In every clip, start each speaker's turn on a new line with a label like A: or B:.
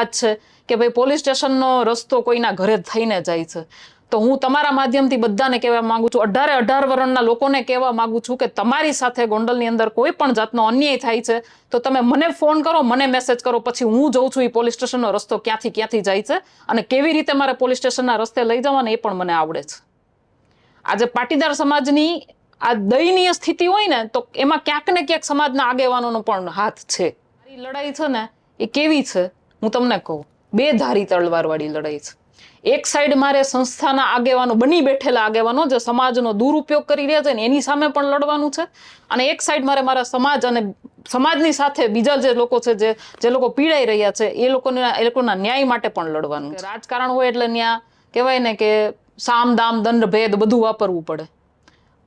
A: વાત છે કે ભાઈ પોલીસ સ્ટેશનનો રસ્તો કોઈના ઘરે થઈને જાય છે. તો હું તમારા માધ્યમથી બધાને કહેવા માંગુ છું, અઢારે અઢાર વર્ણના લોકોને કહેવા માંગુ છું કે તમારી સાથે ગોંડલની અંદર કોઈ પણ જાતનો અન્યાય થાય છે, તો તમે મને ફોન કરો, મને મેસેજ કરો, પછી હું જોઉં છું એ પોલીસ સ્ટેશનનો રસ્તો ક્યાંથી ક્યાંથી જાય છે અને કેવી રીતે મારે પોલીસ સ્ટેશનના રસ્તે લઈ જવાના એ પણ મને આવડે છે. આજે પાટીદાર સમાજની આ દયનીય સ્થિતિ હોય ને, તો એમાં ક્યાંક ને ક્યાંક સમાજના આગેવાનોનો પણ હાથ છે. લડાઈ છે ને, એ કેવી છે? હું તમને કહું, બે ધારી તલવારવાળી લડાઈ છે. એક સાઈડ મારે સંસ્થાના આગેવાનો, બની બેઠેલા આગેવાનો જે સમાજનો દુરુપયોગ કરી રહ્યા છે ને એની સામે પણ લડવાનું છે. અને એક સાઈડ મારે મારા સમાજ અને સમાજની સાથે બીજા જે લોકો છે, જે જે લોકો પીડાઈ રહ્યા છે, એ લોકોને, એ લોકોના ન્યાય માટે પણ લડવાનું છે. રાજકારણ હોય એટલે ન્યા કહેવાય ને કે સામ, દામ, દંડ, ભેદ બધું વાપરવું પડે.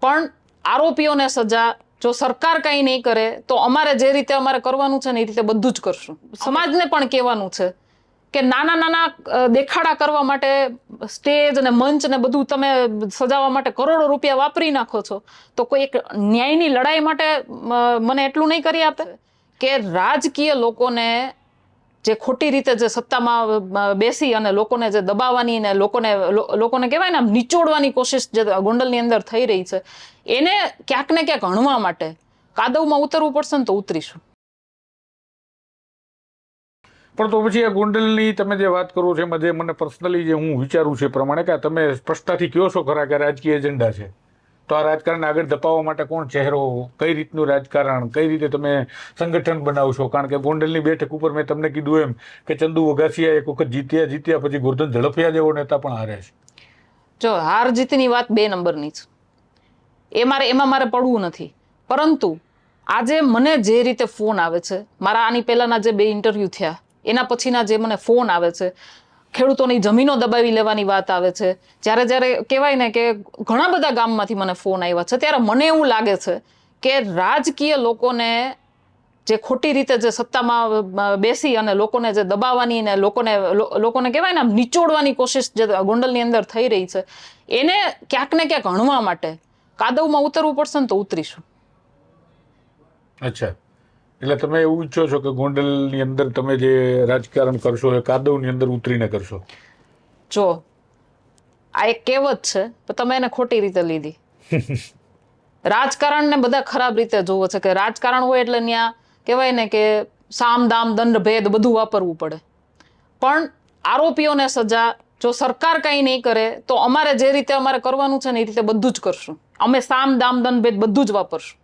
A: પણ આરોપીઓને સજા જો સરકાર કંઈ નહીં કરે તો અમારે જે રીતે અમારે કરવાનું છે ને એ રીતે બધું જ કરશું. સમાજને પણ કહેવાનું છે કે નાના નાના દેખાડા કરવા માટે સ્ટેજ અને મંચ ને બધું તમે સજાવવા માટે કરોડો રૂપિયા વાપરી નાખો છો તો કોઈ એક ન્યાયની લડાઈ માટે મને એટલું નહીં કરી આપે? કે રાજકીય લોકોને જે ખોટી રીતે જે સત્તામાં બેસી અને લોકોને જે દબાવવાની ને લોકોને લોકોને કહેવાય ને આમ નિચોડવાની કોશિશ જે ગોંડલની અંદર થઈ રહી છે, એને ક્યાંક ને ક્યાંક હણવા માટે કાદવમાં ઉતરવું પડશે ને તો ઉતરીશું.
B: પણ તો પછી આ ગોંડલની તમે જે વાત કરો છો એમાં જે મને પર્સનલી જે હું વિચારું છું એ પ્રમાણે કે તમે સ્પષ્ટતાથી કહો છો ખરા કે રાજકીય એજન્ડા છે. તો આ રાજકારણ આગળ ધપાવવા માટે કોણ ચહેરો કઈ રીતનું રાજકારણ, કઈ રીતે તમે સંગઠન બનાવશો? કારણ કે ગોંડલની બેઠક ઉપર મેં તમને કીધું એમ કે ચંદુ વઘાસિયા એક વખત જીત્યા જીત્યા, પછી ગોરધન ઝડપિયા જેવો નેતા પણ હારે છે.
A: જો, હાર જીતની વાત બે નંબરની છે. એ મારે, એમાં મારે પડવું નથી. પરંતુ આજે મને જે રીતે ફોન આવે છે, મારા આની પહેલાંના જે બે ઇન્ટરવ્યૂ થયા, એના પછીના જે મને ફોન આવે છે ખેડૂતોની જમીનો દબાવી લેવાની વાત આવે છે. જ્યારે જ્યારે કહેવાય ને કે ઘણા બધા ગામમાંથી મને ફોન આવ્યા છે, ત્યારે મને એવું લાગે છે કે રાજકીય લોકોને જે ખોટી રીતે જે સત્તામાં બેસી અને લોકોને જે દબાવવાની ને લોકોને લોકોને કહેવાય ને આમ નિચોડવાની કોશિશ જે ગોંડલની અંદર થઈ રહી છે, એને ક્યાંક ને ક્યાંક હણવા માટે કાદવમાં ઉતરવું પડશે ને તો ઉતરીશું.
B: અચ્છા. એટલે તમે એવું ઈચ્છો છો કે ગોંડલની અંદર તમે જે રાજકારણ કરશો એ કાદવની અંદર ઉતરીને કરશો?
A: જો આ એક કહેવત છે પણ તમે એને ખોટી રીતે લીધી. રાજકારણને બધા ખરાબ રીતે જોવે છે કે રાજકારણ હોય એટલે ત્યાં કહેવાય ને કે સામ દામ દંડ ભેદ બધું વાપરવું પડે. પણ આરોપીઓને સજા જો સરકાર કંઈ નહીં કરે તો અમારે જે રીતે અમારે કરવાનું છે ને એ રીતે બધું જ કરશું. અમે સામ દામ દંડ ભેદ બધું જ વાપરશું.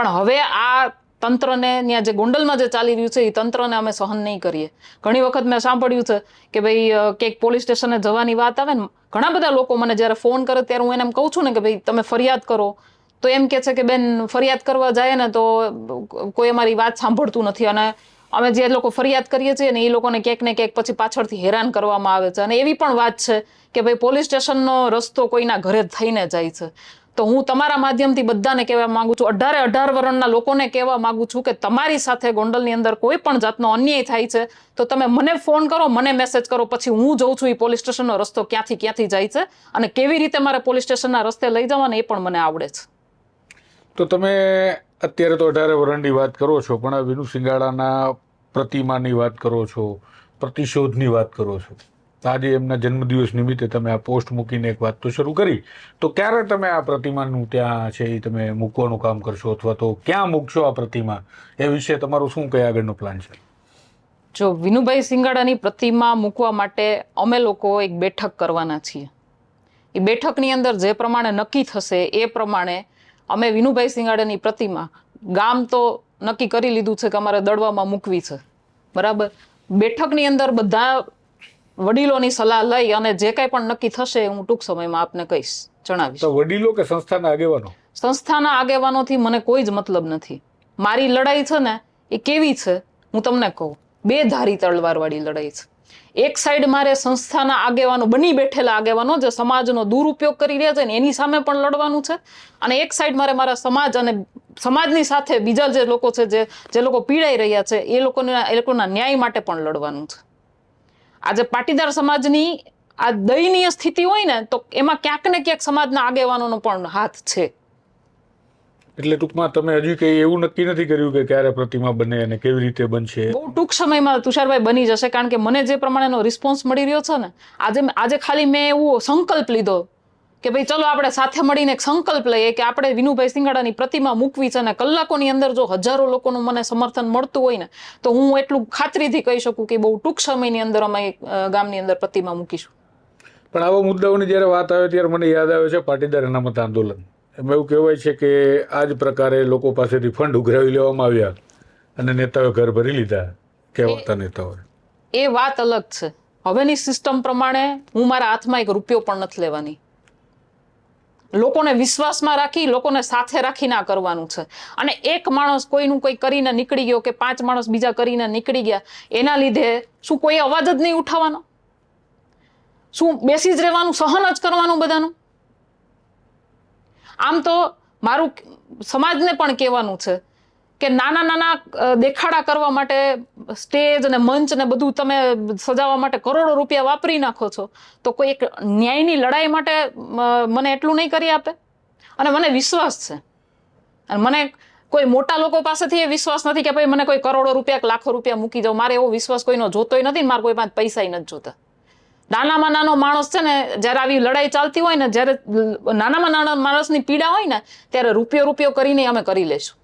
A: પણ હવે આ તંત્રને ત્યાં જે ગોંડલમાં જે ચાલી રહ્યું છે, એ તંત્રને અમે સહન નહીં કરીએ. ઘણી વખત મેં સાંભળ્યું છે કે ભાઈ ક્યાંક પોલીસ સ્ટેશને જવાની વાત આવે ને, ઘણા બધા લોકો મને જ્યારે ફોન કરે ત્યારે હું એને એમ કહું છું ને કે ભાઈ, તમે ફરિયાદ કરો. તો એમ કે છે કે બેન, ફરિયાદ કરવા જાય ને તો કોઈ અમારી વાત સાંભળતું નથી અને અમે જે લોકો ફરિયાદ કરીએ છીએ ને એ લોકોને ક્યાંક ને ક્યાંક પછી પાછળથી હેરાન કરવામાં આવે છે. અને એવી પણ વાત છે કે ભાઈ, પોલીસ સ્ટેશનનો રસ્તો કોઈના ઘરે થઈને જાય છે. તો હું તમારા માધ્યમથી બધાને કહેવા માંગુ છું, અઢારે અઢાર વર્ણના લોકોને કહેવા માંગુ છું કે તમારી સાથે ગોંડલની અંદર કોઈ પણ જાતનો અન્યાય થાય છે, તો તમે મને ફોન કરો, મને મેસેજ કરો, પછી હું જોઉં છું એ પોલીસ સ્ટેશનનો રસ્તો ક્યાંથી ક્યાંથી જાય છે અને કેવી રીતે મારે પોલીસ સ્ટેશનના રસ્તે લઈ જવાને એ પણ મને આવડે છે.
B: તો તમે અત્યારે તો અઢારે વરણની વાત કરો છો, પણ વિનુ સિંગાડાના પ્રતિમાની વાત કરો છો, પ્રતિશોધની વાત કરો છો. આજે એમના જન્મદિવસ નિમિત્તે તમે આ પોસ્ટ મૂકીને એક વાત તો શરૂ કરી. તો ક્યારે તમે આ પ્રતિમાનું ત્યાં છે એ તમે મૂકવાનું કામ કરશો અથવા તો ક્યાં મૂકશો આ પ્રતિમા? એ વિશે તમારો શું કઈ આગળનો પ્લાન છે?
A: જો વિનુભાઈ સિંગાડાની પ્રતિમા મૂકવા માટે અમે લોકો એક બેઠક કરવાના છીએ. એ બેઠકની અંદર જે પ્રમાણે નક્કી થશે એ પ્રમાણે અમે વિનુભાઈ સિંગાડાની પ્રતિમા ગામ તો નક્કી કરી લીધું છે કે અમારે દડવામાં મૂકવી છે. બરાબર? બેઠકની અંદર બધા વડીલોની સલાહ લઈ અને જે કાંઈ પણ નક્કી થશે હું ટૂંક સમયમાં આપને કહીશ જણાવીશ.
B: તો વડીલો કે સંસ્થાના આગેવાનો?
A: સંસ્થાના આગેવાનોથી મને કોઈ જ મતલબ નથી. મારી લડાઈ છે ને એ કેવી છે હું તમને કહું. બે ધારી તલવારવાળી લડાઈ છે. એક સાઈડ મારે સંસ્થાના આગેવાનો બની બેઠેલા આગેવાનો જે સમાજનો દુરુપયોગ કરી રહ્યા છે ને એની સામે પણ લડવાનું છે. અને એક સાઈડ મારે મારા સમાજ અને સમાજની સાથે બીજા જે લોકો છે જે જે લોકો પીડાઈ રહ્યા છે એ લોકોને એ લોકોના ન્યાય માટે પણ લડવાનું છે. આજે પાટીદાર સમાજની આ દયનીય સ્થિતિ હોય ને તો એમાં ક્યાંક ને ક્યાંક સમાજના આગેવાનોનો પણ હાથ છે.
B: એટલે ટૂંકમાં તમે હજી કંઈ એવું નક્કી નથી કર્યું કે ક્યારે પ્રતિમા બને અને કેવી રીતે બનશે?
A: બહુ ટૂંક સમયમાં તુષારભાઈ બની જશે કારણ કે મને જે પ્રમાણેનો રિસ્પોન્સ મળી રહ્યો છે ને આજે આજે ખાલી મેં એવો સંકલ્પ લીધો કે ભાઈ ચલો આપણે સાથે મળીને એક સંકલ્પ લઈએ કે આપણે વિનુભાઈ સિંગાડાની પ્રતિમા મૂકવી છે અને કલાકોની અંદર જો હજારો લોકોનું મને સમર્થન મળતું હોય ને તો હું એટલું ખાતરીથી કહી શકું કે બહુ ટૂંક સમયની અંદર અમે ગામની અંદર પ્રતિમા મૂકીશું.
B: પણ આવા મુદ્દાઓની જ્યારે વાત આવે ત્યારે મને યાદ આવે છે પાટીદાર અનામત આંદોલન. એમાં એવું કહેવાય છે કે આ જ પ્રકારે લોકો પાસેથી ફંડ ઉઘરાવી લેવામાં આવ્યા અને નેતાઓએ ઘર ભરી લીધા કહેવાતા નેતાઓએ
A: એ વાત અલગ છે. હવેની સિસ્ટમ પ્રમાણે હું મારા હાથમાં એક રૂપિયો પણ નથી લેવાની. લોકોને વિશ્વાસમાં રાખી, લોકોને સાથે રાખીને આ કરવાનું છે. અને એક માણસ કોઈનું કોઈ કરીને નીકળી ગયો કે પાંચ માણસ બીજા કરીને નીકળી ગયા, એના લીધે શું કોઈ અવાજ જ નહીં ઉઠાવવાનો? શું બેસી જ રહેવાનું, સહન જ કરવાનું બધાનું? આમ તો મારું સમાજને પણ કહેવાનું છે કે નાના નાના દેખાડા કરવા માટે સ્ટેજ અને મંચ ને બધું તમે સજાવવા માટે કરોડો રૂપિયા વાપરી નાખો છો, તો કોઈ એક ન્યાયની લડાઈ માટે મને એટલું નહીં કરી આપે? અને મને વિશ્વાસ છે. અને મને કોઈ મોટા લોકો પાસેથી એ વિશ્વાસ નથી કે ભાઈ મને કોઈ કરોડો રૂપિયા કે લાખો રૂપિયા મૂકી જાઓ મારે એવો વિશ્વાસ કોઈનો જોતોય નથી મારે કોઈ પાસે પૈસા નથી જોતા. નાનામાં નાનો માણસ છે ને, જ્યારે આવી લડાઈ ચાલતી હોય ને, જ્યારે નાનામાં નાના માણસની પીડા હોય ને, ત્યારે રૂપિયો રૂપિયો કરીને અમે કરી લેશું.